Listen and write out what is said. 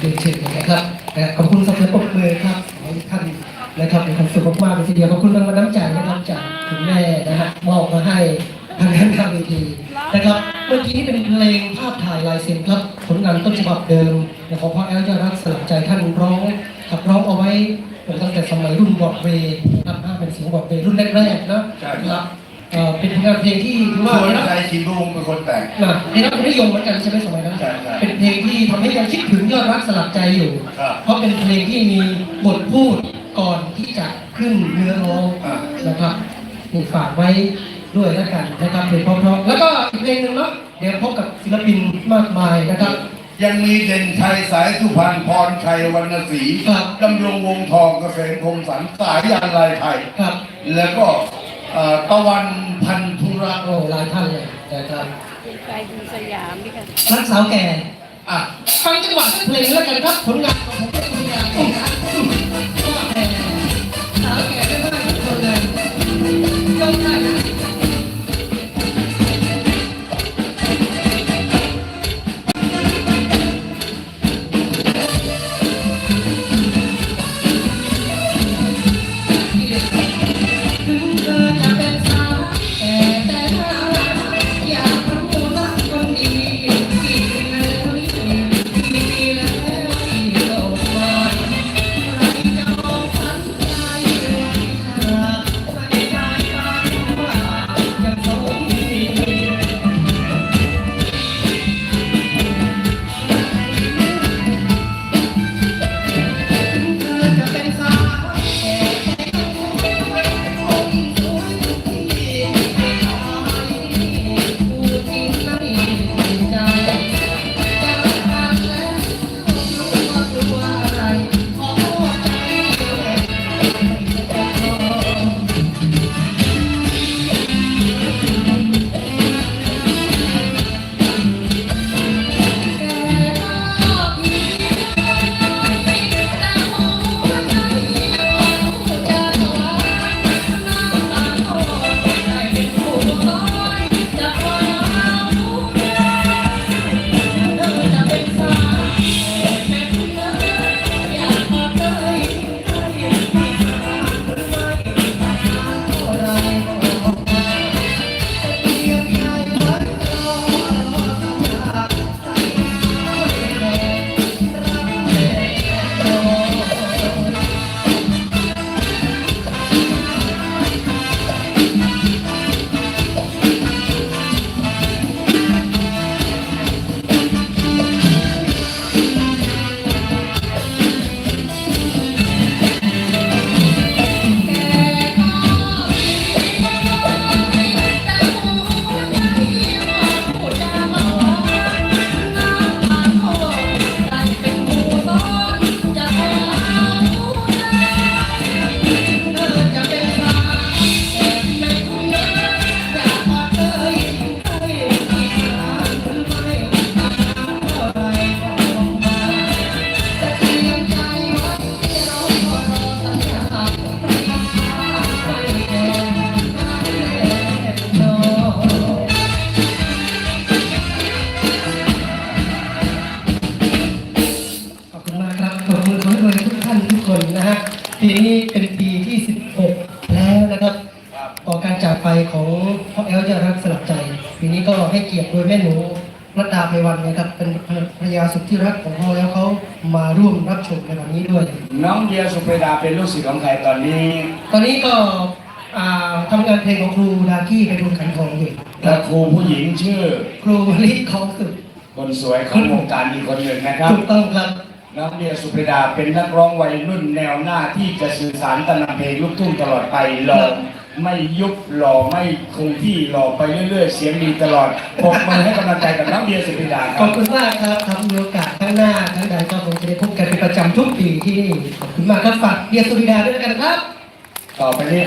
เรียนเชิญเลยนะครับนะขอบคุณสำหรับปรบมือครับขอให้ท่านนะครับมีความสุขมากๆเลยทีเดียวขอบคุณรางวัลน้ำใจนะครับจากคุณแม่นะฮะมอบมาให้ทางด้านข้างเวทีนะครับ เมื่อกี้นี้เป็นเพลงภาพถ่ายลายเซ็นครับผลงานต้นฉบับเดิมของพ่อแอลยอดรักสลักใจท่านร้องขับร้องเอาไว้ตั้งแต่สมัยรุ่นบอดเวย์นะครับห้าเป็นเสียงบอดเวย์รุ่นแรกๆนะใช่ครับ เอ่อเป็นผลงานเพลงที่ถือว่าส่วนได้รับใจชินบุงเป็นคนแต่ง นะได้รับความนิยมเหมือนกันใช่ไหมสมัยนั้นใช่ใช่เป็นเพลงที่ทำให้ยังคิดถึงยอดรักสลักใจอยู่ ครับ เพราะเป็นเพลงที่มีบทพูดก่อนที่จะขึ้นเนื้อร้อง อ่า นะครับนี่ฝากไว้ด้วยแล้วกันนะครับเพลงเพราะๆแล้วก็อีกเพลงหนึ่งเนาะเดี๋ยวพบกับศิลปินมากมายนะครับ ยังมีเด่นชัยสายสุพรรณพรชัยวรรณศรีครับ ดำรงวงทองเกษมคมสันสายยานลายไทย ครับ แล้วก็เอ่อ ตะวันพันธุระโอ้หลายท่านเลยนะครับใจดีสยามนี่ค่ะรักสาวแก่อะฟังจังหวะสักเพลงแล้วกันครับผลงานของผมเป็นตัวอย่าง เป็นปีที่ 16 แล้วนะครับต่อการจากไปของพ่อแอลจะรักสลับใจ ปีนี้ก็ให้เกียรติโดยแม่หนูรัตดาไพวันนะครับเป็นภรรยาสุดที่รักของพ่อแล้วเขามาร่วมรับชมในวันนี้ด้วย น้องเดียสุเปดาเป็นลูกศิษย์ของใครตอนนี้ ตอนนี้ก็อ่าทำงานเพลงของครูดากี้ไปทุนขันทองอยู่และครูผู้หญิงชื่อ ครูวลิของสุดคนสวยของวงการอีกคนหนึ่งนะครับถูกต้องครับ น้องเดียสุเปดาเป็นนักร้องวัยรุ่นแนวหน้าที่จะสื่อสารตำนานเพลงลูกทุ่งตลอดไปหล่อไม่ยุบหล่อไม่คงที่หล่อไปเรื่อย ๆ เสียงดีตลอดปรบมือให้กำลังใจกับน้องเดียสุเปดาคขรัอบบคุณมากครับทำมีโอกาสข้างหน้าครั้งใดก็คงจะได้พบกันเป็นประจำทุกปีที่นี่ขอบคุณมากครับฝากเดียสุริดาด้วยแล้วกันครับ ต่อไปนี้